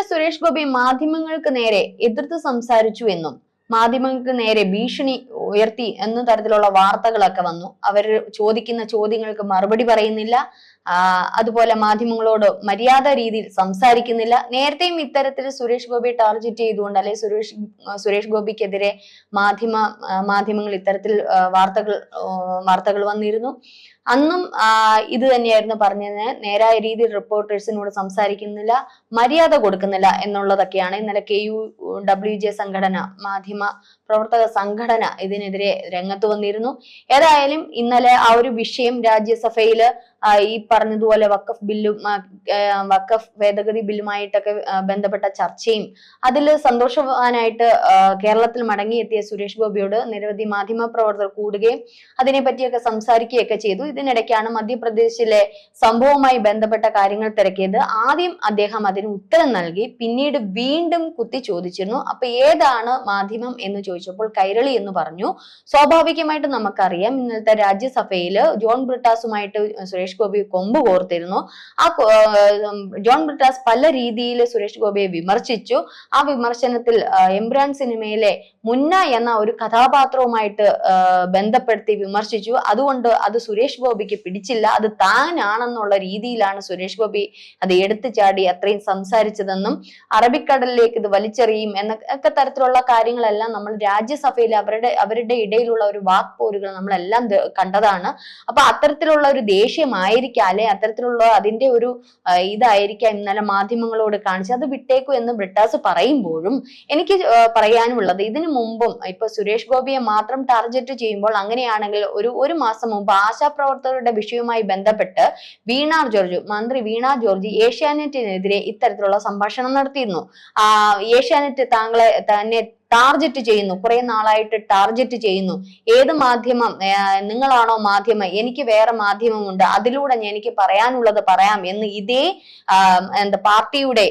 ഇന്നലെ സുരേഷ് ഗോപി മാധ്യമങ്ങൾക്ക് നേരെ എതിർത്ത് സംസാരിച്ചു എന്നും മാധ്യമങ്ങൾക്ക് നേരെ ഭീഷണി ഉയർത്തി എന്ന തരത്തിലുള്ള വാർത്തകളൊക്കെ വന്നു. അവർ ചോദിക്കുന്ന ചോദ്യങ്ങൾക്ക് മറുപടി പറയുന്നില്ല. അതുപോലെ മാധ്യമങ്ങളോട് മര്യാദ രീതിയിൽ സംസാരിക്കുന്നില്ല. നേരത്തെയും ഇത്തരത്തിൽ സുരേഷ് ഗോപി ടാർഗറ്റ് ചെയ്തുകൊണ്ട് അല്ലെ സുരേഷ് സുരേഷ് ഗോപിക്കെതിരെ മാധ്യമ മാധ്യമങ്ങൾ ഇത്തരത്തിൽ വാർത്തകൾ വാർത്തകൾ വന്നിരുന്നു. അന്നും ഇത് തന്നെയായിരുന്നു പറഞ്ഞത്. നേരായ രീതിയിൽ റിപ്പോർട്ടേഴ്സിനോട് സംസാരിക്കുന്നില്ല മര്യാദ കൊടുക്കുന്നില്ല എന്നുള്ളതൊക്കെയാണ്. ഇന്നലെ കെ യു ഡബ്ല്യു ജെ സംഘടന മാധ്യമ പ്രവർത്തക സംഘടന ഇതിനെതിരെ രംഗത്ത് വന്നിരുന്നു. ഏതായാലും ഇന്നലെ ആ ഒരു വിഷയം രാജ്യസഭയിൽ ഈ പറഞ്ഞതുപോലെ വക്കഫ് ബില്ലും വക്കഫ് ഭേദഗതി ബില്ലുമായിട്ടൊക്കെ ബന്ധപ്പെട്ട ചർച്ചയും അതിൽ സന്തോഷവാനായിട്ട് കേരളത്തിൽ മടങ്ങിയെത്തിയ സുരേഷ് ഗോപിയോട് നിരവധി മാധ്യമ പ്രവർത്തകർ കൂടുകയും അതിനെപ്പറ്റിയൊക്കെ സംസാരിക്കുകയൊക്കെ ചെയ്തു. ഇതിനിടയ്ക്കാണ് മധ്യപ്രദേശിലെ സംഭവവുമായി ബന്ധപ്പെട്ട കാര്യങ്ങൾ തിരക്കിയത്. ആദ്യം അദ്ദേഹം അതിന് ഉത്തരം നൽകി പിന്നീട് വീണ്ടും കുത്തി ചോദിച്ചിരുന്നു. അപ്പൊ ഏതാണ് മാധ്യമം എന്ന് ചോദിച്ചപ്പോൾ കൈരളി എന്ന് പറഞ്ഞു. സ്വാഭാവികമായിട്ട് നമുക്കറിയാം ഇന്നലത്തെ രാജ്യസഭയിൽ ജോൺ ബ്രിട്ടാസുമായിട്ട് സുരേഷ് ഗോപി കൊമ്പ് കോർത്തിരുന്നു. ആ ജോൺ ബ്രിട്ടാസ് പല രീതിയിൽ സുരേഷ് ഗോപിയെ വിമർശിച്ചു. ആ വിമർശനത്തിൽ എംബ്രാൻ സിനിമയിലെ മുന്ന എന്ന ഒരു കഥാപാത്രവുമായിട്ട് ബന്ധപ്പെടുത്തി വിമർശിച്ചു. അതുകൊണ്ട് അത് സുരേഷ് ഗോപിക്ക് പിടിച്ചില്ല. അത് താനാണെന്നുള്ള രീതിയിലാണ് സുരേഷ് ഗോപി അത് എടുത്തു ചാടി അത്രയും സംസാരിച്ചതെന്നും അറബിക്കടലിലേക്ക് ഇത് വലിച്ചെറിയും എന്ന ഒക്കെ തരത്തിലുള്ള കാര്യങ്ങളെല്ലാം നമ്മൾ രാജ്യസഭയിൽ അവരുടെ അവരുടെ ഇടയിലുള്ള ഒരു വാക്പോരുകൾ നമ്മളെല്ലാം കണ്ടതാണ്. അപ്പൊ അത്തരത്തിലുള്ള ഒരു ദേഷ്യമായിരിക്കാം അല്ലെ അത്തരത്തിലുള്ള അതിന്റെ ഒരു ഇതായിരിക്കാം ഇന്നലെ മാധ്യമങ്ങളോട് കാണിച്ചത്. അത് വിട്ടേക്കു എന്ന് ബ്രിട്ടാസ് പറയുമ്പോഴും എനിക്ക് പറയാനുള്ളത് ഇതിനു മുമ്പും ഇപ്പൊ സുരേഷ് ഗോപിയെ മാത്രം ടാർഗറ്റ് ചെയ്യുമ്പോൾ അങ്ങനെയാണെങ്കിൽ ഒരു ഒരു മാസം മുമ്പ് ആശാപ്രവർത്തകരുടെ വിഷയവുമായി ബന്ധപ്പെട്ട് വീണ ജോർജ് മന്ത്രി വീണ ജോർജ് ഏഷ്യാനെറ്റിനെതിരെ ഇത്തരത്തിലുള്ള സംഭാഷണം നടത്തിയിരുന്നു. ഏഷ്യാനെറ്റ് താങ്കളെ തന്നെ ടാർഗറ്റ് ചെയ്യുന്നു. കുറെ നാളായിട്ട് ടാർഗറ്റ് ചെയ്യുന്നു. ഏത് മാധ്യമം നിങ്ങളാണോ മാധ്യമം? എനിക്ക് വേറെ മാധ്യമമുണ്ട്. അതിലൂടെ എനിക്ക് പറയാനുള്ളത് പറയാം എന്ന് ഇതേ എന്താ പാർട്ടിയുടെ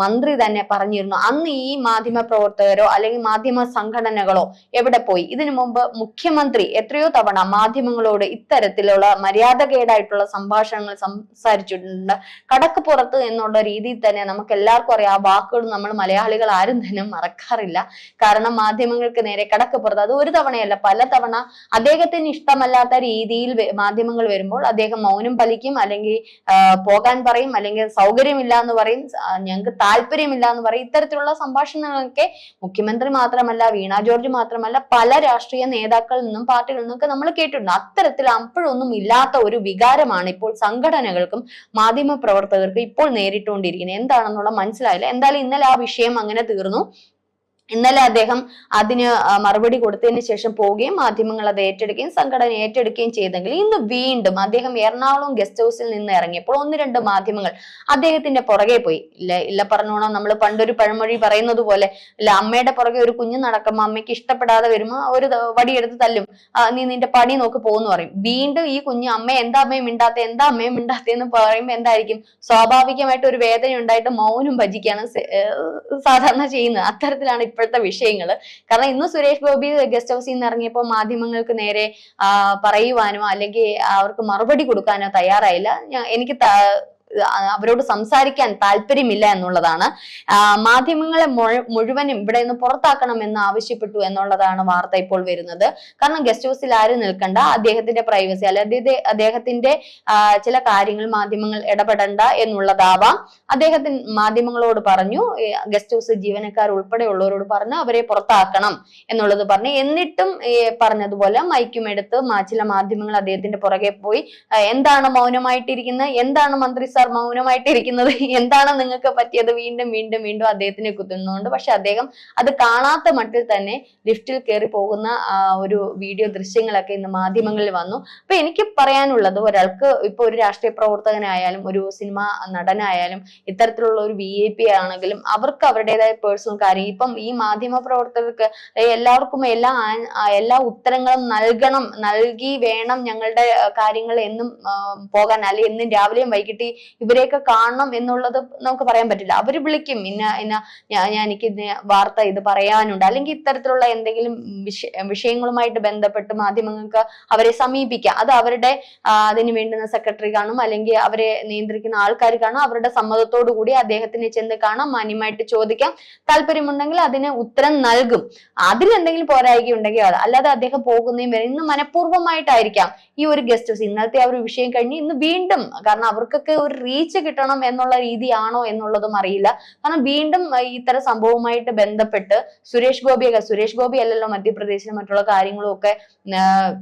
മന്ത്രി തന്നെ പറഞ്ഞിരുന്നു. അന്ന് ഈ മാധ്യമ പ്രവർത്തകരോ അല്ലെങ്കിൽ മാധ്യമ സംഘടനകളോ എവിടെ പോയി? ഇതിനു മുമ്പ് മുഖ്യമന്ത്രി എത്രയോ തവണ മാധ്യമങ്ങളോട് ഇത്തരത്തിലുള്ള മര്യാദകേടായിട്ടുള്ള സംഭാഷണങ്ങൾ സംസാരിച്ചിട്ടുണ്ട്. കടക്ക് പുറത്ത് എന്നുള്ള രീതിയിൽ തന്നെ നമുക്ക് എല്ലാവർക്കും അറിയാം. ആ വാക്കുകൾ നമ്മൾ മലയാളികൾ ആരും തന്നെ മറക്കാറില്ല. കാരണം മാധ്യമങ്ങൾക്ക് നേരെ കടക്ക് പുറത്ത് അത് ഒരു തവണയല്ല പല തവണ അദ്ദേഹത്തിന് ഇഷ്ടമല്ലാത്ത രീതിയിൽ മാധ്യമങ്ങൾ വരുമ്പോൾ അദ്ദേഹം മൗനം പലിക്കും അല്ലെങ്കിൽ പോകാൻ പറയും അല്ലെങ്കിൽ സൗകര്യമില്ല എന്ന് പറയും ഞങ്ങൾക്ക് താല്പര്യമില്ല എന്ന് പറയും. ഇത്തരത്തിലുള്ള സംഭാഷണങ്ങളൊക്കെ മുഖ്യമന്ത്രി മാത്രമല്ല വീണ ജോർജ് മാത്രമല്ല പല രാഷ്ട്രീയ നേതാക്കളിൽ നിന്നും പാർട്ടികളിൽ നിന്നൊക്കെ നമ്മൾ കേട്ടിട്ടുണ്ട്. അത്തരത്തിൽ അപ്പോഴൊന്നും ഇല്ലാത്ത ഒരു വികാരമാണ് ഇപ്പോൾ സംഘടനകൾക്കും മാധ്യമ പ്രവർത്തകർക്കും ഇപ്പോൾ നേരിട്ടുകൊണ്ടിരിക്കുന്നത്. എന്താണെന്നുള്ള മനസ്സിലായില്ല. എന്തായാലും ഇന്നലെ ആ വിഷയം അങ്ങനെ തീർന്നു. ഇന്നലെ അദ്ദേഹം അതിന് മറുപടി കൊടുത്തതിന് ശേഷം പോവുകയും മാധ്യമങ്ങൾ അത് ഏറ്റെടുക്കുകയും സംഘടന ഏറ്റെടുക്കുകയും ചെയ്തെങ്കിൽ ഇന്ന് വീണ്ടും അദ്ദേഹം എറണാകുളം ഗസ്റ്റ് ഹൗസിൽ നിന്ന് ഇറങ്ങിയപ്പോൾ ഒന്ന് രണ്ട് മാധ്യമങ്ങൾ അദ്ദേഹത്തിന്റെ പുറകെ പോയി. ഇല്ല ഇല്ല പറഞ്ഞോണം നമ്മൾ പണ്ടൊരു പഴമൊഴി പറയുന്നത് പോലെ ഇല്ല അമ്മയുടെ പുറകെ ഒരു കുഞ്ഞു നടക്കുമ്പോൾ അമ്മയ്ക്ക് ഇഷ്ടപ്പെടാതെ വരുമ്പോൾ ഒരു വടിയെടുത്ത് തല്ലും. നീ നിന്റെ പണി നോക്കി പോകുന്നു പറയും. വീണ്ടും ഈ കുഞ്ഞു അമ്മ എന്താ അമ്മയും മിണ്ടാത്ത എന്താ അമ്മയും മിണ്ടാത്ത എന്ന് പറയുമ്പോൾ എന്തായിരിക്കും? സ്വാഭാവികമായിട്ട് ഒരു വേദന ഉണ്ടായിട്ട് മൗനം ഭജിക്കുകയാണ് സാധാരണ ചെയ്യുന്നത്. അത്തരത്തിലാണ് ഇപ്പോഴത്തെ വിഷയങ്ങൾ കാരണം ഇന്ന് സുരേഷ് ഗോപി ഗസ്റ്റ് ഹൗസിൽ നിന്ന് ഇറങ്ങിയപ്പോൾ മാധ്യമങ്ങൾക്ക് നേരെ പറയുവാനോ അല്ലെങ്കിൽ അവർക്ക് മറുപടി കൊടുക്കാനോ തയ്യാറായില്ല. എനിക്ക് അവരോട് സംസാരിക്കാൻ താല്പര്യമില്ല എന്നുള്ളതാണ്. മാധ്യമങ്ങളെ മുഴുവനും ഇവിടെ നിന്ന് പുറത്താക്കണം എന്ന് ആവശ്യപ്പെട്ടു എന്നുള്ളതാണ് വാർത്ത ഇപ്പോൾ വരുന്നത്. കാരണം ഗസ്റ്റ് ഹൗസിൽ ആരും നിൽക്കണ്ട. അദ്ദേഹത്തിന്റെ പ്രൈവസി അല്ലെങ്കിൽ അദ്ദേഹത്തിന്റെ ചില കാര്യങ്ങൾ മാധ്യമങ്ങൾ ഇടപെടണ്ട എന്നുള്ളതാവാം. അദ്ദേഹത്തിന് മാധ്യമങ്ങളോട് പറഞ്ഞു ഗസ്റ്റ് ഹൗസ് ജീവനക്കാർ ഉൾപ്പെടെയുള്ളവരോട് പറഞ്ഞു അവരെ പുറത്താക്കണം എന്നുള്ളത് പറഞ്ഞു. എന്നിട്ടും പറഞ്ഞതുപോലെ മൈക്കും എടുത്ത് ചില മാധ്യമങ്ങൾ അദ്ദേഹത്തിന്റെ പുറകെ പോയി എന്താണ് മൗനമായിട്ടിരിക്കുന്നത്? എന്താണ് മന്ത്രി മൗനമായിട്ടിരിക്കുന്നത്. എന്താണ് നിങ്ങൾക്ക് പറ്റിയത്? വീണ്ടും വീണ്ടും വീണ്ടും അദ്ദേഹത്തിനെ കുത്തുന്നുണ്ട് പക്ഷെ അദ്ദേഹം അത് കാണാത്ത മട്ടിൽ തന്നെ ലിഫ്റ്റിൽ കയറി പോകുന്ന ഒരു വീഡിയോ ദൃശ്യങ്ങളൊക്കെ ഇന്ന് മാധ്യമങ്ങളിൽ വന്നു. അപ്പൊ എനിക്ക് പറയാനുള്ളത് ഒരാൾക്ക് ഇപ്പൊ ഒരു രാഷ്ട്രീയ പ്രവർത്തകനായാലും ഒരു സിനിമ നടനായാലും ഇത്തരത്തിലുള്ള ഒരു വി ഐ പി ആണെങ്കിലും അവർക്ക് അവരുടേതായ പേഴ്സണൽ കാര്യം. ഇപ്പം ഈ മാധ്യമ പ്രവർത്തകർക്ക് എല്ലാവർക്കും എല്ലാ എല്ലാ ഉത്തരങ്ങളും നൽകണം നൽകി വേണം ഞങ്ങളുടെ കാര്യങ്ങൾ എന്നും പോകാൻ. അല്ലെങ്കിൽ എന്നും രാവിലെയും വൈകിട്ട് ഇവരെയൊക്കെ കാണണം എന്നുള്ളത് നമുക്ക് പറയാൻ പറ്റില്ല. അവർ വിളിക്കും ഇന്ന ഇന്ന ഞാൻ എനിക്ക് വാർത്ത ഇത് പറയാനുണ്ട്. അല്ലെങ്കിൽ ഇത്തരത്തിലുള്ള എന്തെങ്കിലും വിഷ- വിഷയങ്ങളുമായിട്ട് ബന്ധപ്പെട്ട് മാധ്യമങ്ങൾക്ക് അവരെ സമീപിക്കാം. അത് അവരുടെ അതിന് വേണ്ടുന്ന സെക്രട്ടറി കാണും അല്ലെങ്കിൽ അവരെ നിയന്ത്രിക്കുന്ന ആൾക്കാർ കാണും അവരുടെ സമ്മതത്തോടു കൂടി അദ്ദേഹത്തിനെ ചെന്ന് കാണാം മാന്യമായിട്ട് ചോദിക്കാം. താല്പര്യമുണ്ടെങ്കിൽ അതിന് ഉത്തരം നൽകും. അതിലെന്തെങ്കിലും പോരായ്ക ഉണ്ടെങ്കിൽ അല്ലാതെ അദ്ദേഹം പോകുന്നതും വരെ ഇന്ന് മനഃപൂർവമായിട്ടായിരിക്കാം ഈ ഒരു ഗസ്റ്റ് ഹൗസ്. ഇന്നത്തെ ആ ഒരു വിഷയം കഴിഞ്ഞ് ഇന്ന് വീണ്ടും കാരണം അവർക്കൊക്കെ ഒരു റീച്ച് കിട്ടണം എന്നുള്ള രീതിയാണോ എന്നുള്ളതും അറിയില്ല. കാരണം വീണ്ടും ഇത്തരം സംഭവവുമായിട്ട് ബന്ധപ്പെട്ട് സുരേഷ് ഗോപിയൊക്കെ സുരേഷ് ഗോപി അല്ലല്ലോ മധ്യപ്രദേശിലും മറ്റുള്ള കാര്യങ്ങളും ഒക്കെ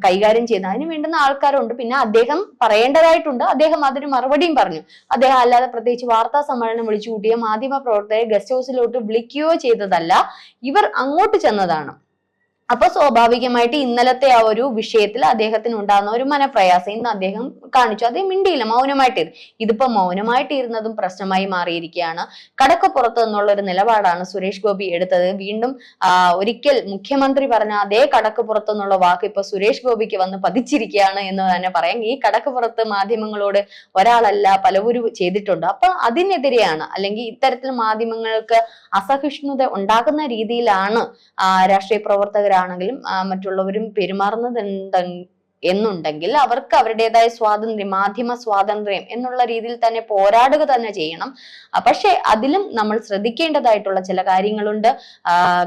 കൈകാര്യം ചെയ്യുന്നത്. അതിന് വേണ്ടുന്ന ആൾക്കാരുണ്ട്. പിന്നെ അദ്ദേഹം പറയേണ്ടതായിട്ടുണ്ട്. അദ്ദേഹം അതിന് മറുപടിയും പറഞ്ഞു. അദ്ദേഹം അല്ലാതെ പ്രത്യേകിച്ച് വാർത്താ സമ്മേളനം വിളിച്ചു കൂട്ടിയ മാധ്യമ പ്രവർത്തകരെ ഗസ്റ്റ് ഹൗസിലോട്ട് വിളിക്കുകയോ ചെയ്തതല്ല. ഇവർ അങ്ങോട്ട് ചെന്നതാണ്. അപ്പൊ സ്വാഭാവികമായിട്ട് ഇന്നലത്തെ ആ ഒരു വിഷയത്തിൽ അദ്ദേഹത്തിന് ഉണ്ടാകുന്ന ഒരു മനപ്രയാസം ഇന്ന് അദ്ദേഹം കാണിച്ചു. അദ്ദേഹം മിണ്ടിയില്ല മൗനമായിട്ടിരുന്നു. ഇതിപ്പോ മൗനമായിട്ടിരുന്നതും പ്രശ്നമായി മാറിയിരിക്കുകയാണ്. കടക്കപ്പുറത്ത് എന്നുള്ള ഒരു നിലപാടാണ് സുരേഷ് ഗോപി എടുത്തത്. വീണ്ടും ഒരിക്കൽ മുഖ്യമന്ത്രി പറഞ്ഞ അതേ കടക്കപ്പുറത്ത് എന്നുള്ള വാക്ക് ഇപ്പൊ സുരേഷ് ഗോപിക്ക് വന്ന് പതിച്ചിരിക്കുകയാണ് എന്ന് തന്നെ പറയാം. ഈ കടക്കപ്പുറത്ത് മാധ്യമങ്ങളോട് ഒരാളല്ല പലവരും ചെയ്തിട്ടുണ്ട്. അപ്പൊ അതിനെതിരെയാണ് അല്ലെങ്കിൽ ഇത്തരത്തിൽ മാധ്യമങ്ങൾക്ക് അസഹിഷ്ണുത ഉണ്ടാക്കുന്ന രീതിയിലാണ് രാഷ്ട്രീയ പ്രവർത്തകരാണെങ്കിലും ആ, മറ്റുള്ളവരും പെരുമാറുന്നത് എന്ത എന്നുണ്ടെങ്കിൽ അവർക്ക് അവരുടേതായ സ്വാതന്ത്ര്യം മാധ്യമ സ്വാതന്ത്ര്യം എന്നുള്ള രീതിയിൽ തന്നെ പോരാടുക തന്നെ ചെയ്യണം. പക്ഷേ അതിലും നമ്മൾ ശ്രദ്ധിക്കേണ്ടതായിട്ടുള്ള ചില കാര്യങ്ങളുണ്ട്.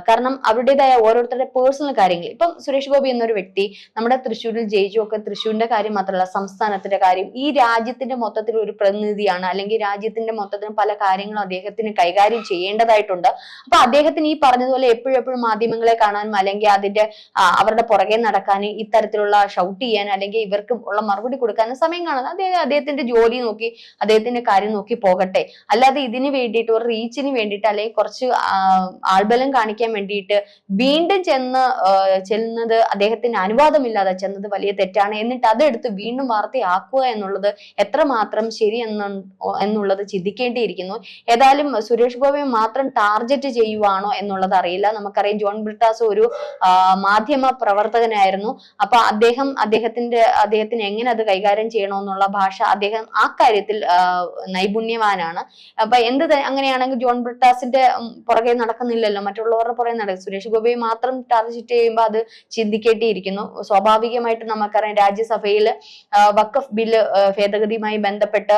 കാരണം അവരുടേതായ ഓരോരുത്തരുടെ പേഴ്സണൽ കാര്യങ്ങൾ. ഇപ്പം സുരേഷ് ഗോപി എന്നൊരു വ്യക്തി നമ്മുടെ തൃശ്ശൂരിൽ ജയിച്ചു ഒക്കെ തൃശ്ശൂരിന്റെ കാര്യം മാത്രമല്ല സംസ്ഥാനത്തിന്റെ കാര്യം. ഈ രാജ്യത്തിന്റെ മൊത്തത്തിൽ ഒരു പ്രതിനിധിയാണ് അല്ലെങ്കിൽ രാജ്യത്തിന്റെ മൊത്തത്തിൽ പല കാര്യങ്ങളും അദ്ദേഹത്തിന് കൈകാര്യം ചെയ്യേണ്ടതായിട്ടുണ്ട്. അപ്പൊ അദ്ദേഹത്തിന് ഈ പറഞ്ഞതുപോലെ എപ്പോഴും മാധ്യമങ്ങളെ കാണാനും അല്ലെങ്കിൽ അതിന്റെ അവരുടെ പുറകെ നടക്കാനും ഇത്തരത്തിലുള്ള ഷൗട്ട് ചെയ്യാൻ അല്ലെങ്കിൽ ഇവർക്ക് ഉള്ള മറുപടി കൊടുക്കാനും സമയം കാണുന്നത്. അദ്ദേഹം അദ്ദേഹത്തിന്റെ ജോലി നോക്കി അദ്ദേഹത്തിന്റെ കാര്യം നോക്കി പോകട്ടെ. അല്ലാതെ ഇതിന് വേണ്ടിയിട്ട് ഒരു റീച്ചിന് വേണ്ടിയിട്ട് അല്ലെങ്കിൽ കുറച്ച് ആൾബലം കാണിക്കാൻ വേണ്ടിയിട്ട് വീണ്ടും ചെന്ന് ചെല്ലുന്നത് അദ്ദേഹത്തിന് അനുവാദമില്ലാതെ ചെന്നത് വലിയ തെറ്റാണ്. എന്നിട്ട് അതെടുത്ത് വീണ്ടും വാർത്തയാക്കുക എന്നുള്ളത് എത്രമാത്രം ശരി എന്ന് എന്നുള്ളത് ചിന്തിക്കേണ്ടിയിരിക്കുന്നു. ഏതായാലും സുരേഷ് ഗോപിയെ മാത്രം ടാർഗറ്റ് ചെയ്യുവാണോ എന്നുള്ളത് അറിയില്ല. നമുക്കറിയാം ജോൺ ബ്രിട്ടാസ് ഒരു മാധ്യമ പ്രവർത്തകനായിരുന്നു. അപ്പൊ അദ്ദേഹം അദ്ദേഹത്തിന്റെ അദ്ദേഹത്തിന് എങ്ങനെ അത് കൈകാര്യം ചെയ്യണമെന്നുള്ള ഭാഷ അദ്ദേഹം ആ കാര്യത്തിൽ നൈപുണ്യവാനാണ്. അപ്പൊ എന്ത് അങ്ങനെയാണെങ്കിൽ ജോൺ ബ്രിട്ടാസിന്റെ പുറകെ നടക്കുന്നില്ലല്ലോ. മറ്റുള്ളവരുടെ പുറകെ നടക്കും. സുരേഷ് ഗോപിയെ മാത്രം ടാർഗറ്റ് ചെയ്യുമ്പോൾ അത് ചിന്തിക്കേണ്ടിയിരിക്കുന്നു. സ്വാഭാവികമായിട്ട് നമുക്കറിയാം രാജ്യസഭയിൽ വക്കഫ് ബില്ല് ഭേദഗതിയുമായി ബന്ധപ്പെട്ട്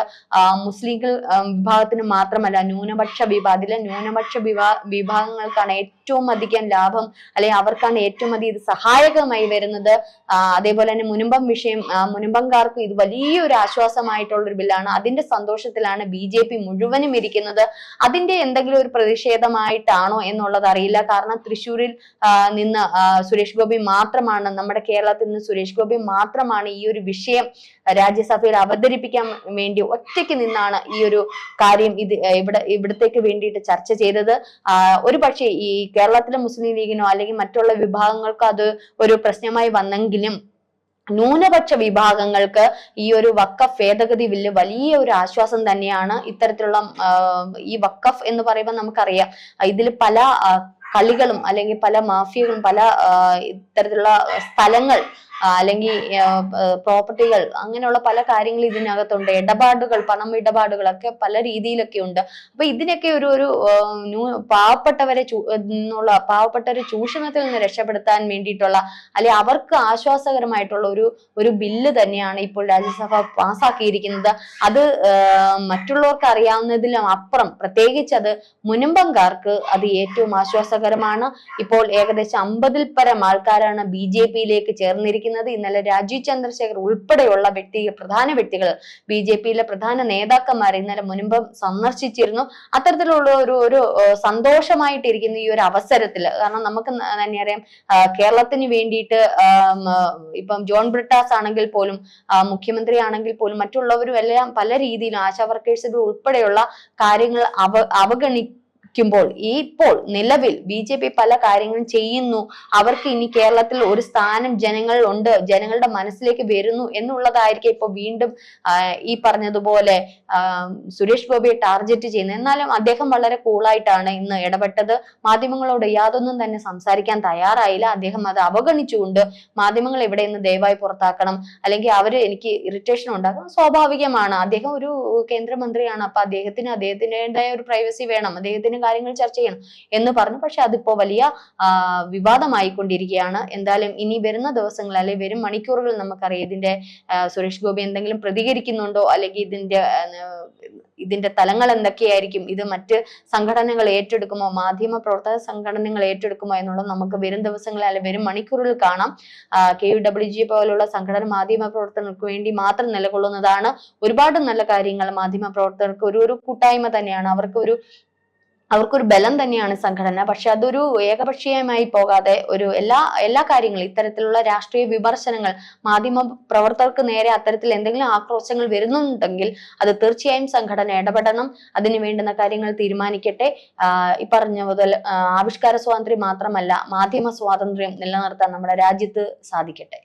മുസ്ലിങ്ങൾ വിഭാഗത്തിന് മാത്രമല്ല ന്യൂനപക്ഷ വിഭാഗത്തിലെ ന്യൂനപക്ഷ വിഭാ വിഭാഗങ്ങൾക്കാണ് ഏറ്റവും അധികം ലാഭം അല്ലെ അവർക്കാണ് ഏറ്റവും അധികം ഇത് സഹായകമായി വരുന്നത്. അതേപോലെ തന്നെ മുനുമ്പം വിഷയം മുനുമ്പംകാർക്ക് ഇത് വലിയൊരു ആശ്വാസമായിട്ടുള്ള ഒരു ബില്ലാണ്. അതിന്റെ സന്തോഷത്തിലാണ് ബി ജെ പി മുഴുവനും ഇരിക്കുന്നത്. അതിന്റെ എന്തെങ്കിലും ഒരു പ്രതിഷേധമായിട്ടാണോ എന്നുള്ളത് അറിയില്ല. കാരണം തൃശ്ശൂരിൽ നിന്ന് സുരേഷ് ഗോപി മാത്രമാണ് നമ്മുടെ കേരളത്തിൽ നിന്ന് സുരേഷ് ഗോപി മാത്രമാണ് ഈ ഒരു വിഷയം രാജ്യസഭയിൽ അവതരിപ്പിക്കാൻ വേണ്ടി ഒറ്റയ്ക്ക് നിന്നാണ് ഈ ഒരു കാര്യം ഇത് ഇവിടെ ഇവിടത്തേക്ക് വേണ്ടിയിട്ട് ചർച്ച ചെയ്തത്. ഒരു പക്ഷേ ഈ കേരളത്തിലെ മുസ്ലിം ലീഗിനോ അല്ലെങ്കിൽ മറ്റുള്ള വിഭാഗങ്ങൾക്കോ അത് ഒരു പ്രശ്നമായി വന്നെങ്കിലും ന്യൂനപക്ഷ വിഭാഗങ്ങൾക്ക് ഈ ഒരു വക്കഫ് ഭേദഗതി ബില്ല് വലിയ ഒരു ആശ്വാസം തന്നെയാണ് ഇത്തരത്തിലുള്ള ഈ വക്കഫ് എന്ന് പറയുമ്പോൾ നമുക്കറിയാം. ഇതിൽ പല കളികളും അല്ലെങ്കിൽ പല മാഫിയകളും പല ഇത്തരത്തിലുള്ള സ്ഥലങ്ങൾ അല്ലെങ്കിൽ പ്രോപ്പർട്ടികൾ അങ്ങനെയുള്ള പല കാര്യങ്ങൾ ഇതിനകത്തുണ്ട്. ഇടപാടുകൾ പണം ഇടപാടുകളൊക്കെ പല രീതിയിലൊക്കെ ഉണ്ട്. അപ്പൊ ഇതിനൊക്കെ ഒരു ഒരു പാവപ്പെട്ടവരെ എന്നുള്ള പാവപ്പെട്ടവരെ ചൂഷണത്തിൽ നിന്ന് രക്ഷപ്പെടുത്താൻ വേണ്ടിയിട്ടുള്ള അല്ലെ അവർക്ക് ആശ്വാസകരമായിട്ടുള്ള ഒരു ഒരു ബില്ല് തന്നെയാണ് ഇപ്പോൾ രാജ്യസഭ പാസ്സാക്കിയിരിക്കുന്നത് അത് മറ്റുള്ളവർക്ക് അറിയാവുന്നതിലും അപ്പുറം പ്രത്യേകിച്ച് അത് മുനമ്പംകാർക്ക് അത് ഏറ്റവും ആശ്വാസകരമാണ്. ഇപ്പോൾ ഏകദേശം അമ്പതിൽ പരം ആൾക്കാരാണ് ബി ജെ പിയിലേക്ക് ചേർന്നിരിക്കുന്നത്. ഇന്നലെ രാജീവ് ചന്ദ്രശേഖർ ഉൾപ്പെടെയുള്ള വ്യക്തി പ്രധാന വ്യക്തികൾ ബി ജെ പിയിലെ പ്രധാന നേതാക്കന്മാർ ഇന്നലെ മുൻപ് സന്ദർശിച്ചിരുന്നു. അത്തരത്തിലുള്ള ഒരു ഒരു സന്തോഷമായിട്ടിരിക്കുന്നു ഈ ഒരു അവസരത്തിൽ. കാരണം നമുക്ക് തന്നെ അറിയാം കേരളത്തിന് വേണ്ടിയിട്ട് ഇപ്പം ജോൺ ബ്രിട്ടാസ് ആണെങ്കിൽ പോലും മുഖ്യമന്ത്രി ആണെങ്കിൽ പോലും മറ്റുള്ളവരും എല്ലാം പല രീതിയിലും ആശാ വർക്കേഴ്സിന്റെ ഉൾപ്പെടെയുള്ള കാര്യങ്ങൾ അവ അവഗണി ക്കുമ്പോൾ ഈ ഇപ്പോൾ നിലവിൽ ബി ജെ പി പല കാര്യങ്ങളും ചെയ്യുന്നു. അവർക്ക് ഇനി കേരളത്തിൽ ഒരു സ്ഥാനം ജനങ്ങൾ ഉണ്ട്. ജനങ്ങളുടെ മനസ്സിലേക്ക് വരുന്നു എന്നുള്ളതായിരിക്കും ഇപ്പൊ വീണ്ടും ഈ പറഞ്ഞതുപോലെ സുരേഷ് ഗോപിയെ ടാർഗറ്റ് ചെയ്യുന്നത്. എന്നാലും അദ്ദേഹം വളരെ കൂളായിട്ടാണ് ഇന്ന് ഇടപെട്ടത്. മാധ്യമങ്ങളോട് യാതൊന്നും തന്നെ സംസാരിക്കാൻ തയ്യാറായില്ല. അദ്ദേഹം അത് അവഗണിച്ചുകൊണ്ട് മാധ്യമങ്ങൾ ഇവിടെ നിന്ന് ദയവായി പുറത്താക്കണം. അല്ലെങ്കിൽ അവർ എനിക്ക് ഇറിറ്റേഷൻ ഉണ്ടാക്കണം സ്വാഭാവികമാണ്. അദ്ദേഹം ഒരു കേന്ദ്രമന്ത്രിയാണ്. അപ്പൊ അദ്ദേഹത്തിന് അദ്ദേഹത്തിന്റെതായ ഒരു പ്രൈവസി വേണം. അദ്ദേഹത്തിന് കാര്യങ്ങൾ ചർച്ച ചെയ്യണം എന്ന് പറഞ്ഞു. പക്ഷെ അതിപ്പോ വലിയ വിവാദമായിക്കൊണ്ടിരിക്കുകയാണ്. എന്തായാലും ഇനി വരുന്ന ദിവസങ്ങൾ അല്ലെങ്കിൽ വരും മണിക്കൂറുകൾ നമുക്കറിയാം. ഇതിന്റെ സുരേഷ് ഗോപി എന്തെങ്കിലും പ്രതികരിക്കുന്നുണ്ടോ? അല്ലെങ്കിൽ ഇതിന്റെ ഇതിന്റെ തലങ്ങൾ എന്തൊക്കെയായിരിക്കും? ഇത് മറ്റ് സംഘടനകൾ ഏറ്റെടുക്കുമോ? മാധ്യമ പ്രവർത്തക സംഘടനകൾ ഏറ്റെടുക്കുമോ എന്നുള്ളത് നമുക്ക് വരും ദിവസങ്ങളിൽ അല്ലെങ്കിൽ വരും മണിക്കൂറിൽ കാണാം. കെ യു ഡബ്ല്യു ജി പോലുള്ള സംഘടന മാധ്യമ പ്രവർത്തകർക്ക് വേണ്ടി മാത്രം നിലകൊള്ളുന്നതാണ്. ഒരുപാട് നല്ല കാര്യങ്ങൾ മാധ്യമ പ്രവർത്തകർക്ക് ഒരു ഒരു കൂട്ടായ്മ തന്നെയാണ്. അവർക്ക് ഒരു അവർക്കൊരു ബലം തന്നെയാണ് സംഘടന. പക്ഷെ അതൊരു ഏകപക്ഷീയമായി പോകാതെ ഒരു എല്ലാ എല്ലാ കാര്യങ്ങളും ഇത്തരത്തിലുള്ള രാഷ്ട്രീയ വിമർശനങ്ങൾ മാധ്യമ പ്രവർത്തകർക്ക് നേരെ അത്തരത്തിൽ എന്തെങ്കിലും ആക്രോശങ്ങൾ വരുന്നുണ്ടെങ്കിൽ അത് തീർച്ചയായും സംഘടന ഇടപെടണം. അതിന് വേണ്ടുന്ന കാര്യങ്ങൾ തീരുമാനിക്കട്ടെ. ഈ പറഞ്ഞ മുതൽ ആവിഷ്കാര സ്വാതന്ത്ര്യം മാത്രമല്ല മാധ്യമ സ്വാതന്ത്ര്യം നിലനിർത്താൻ നമ്മുടെ രാജ്യത്ത് സാധിക്കട്ടെ.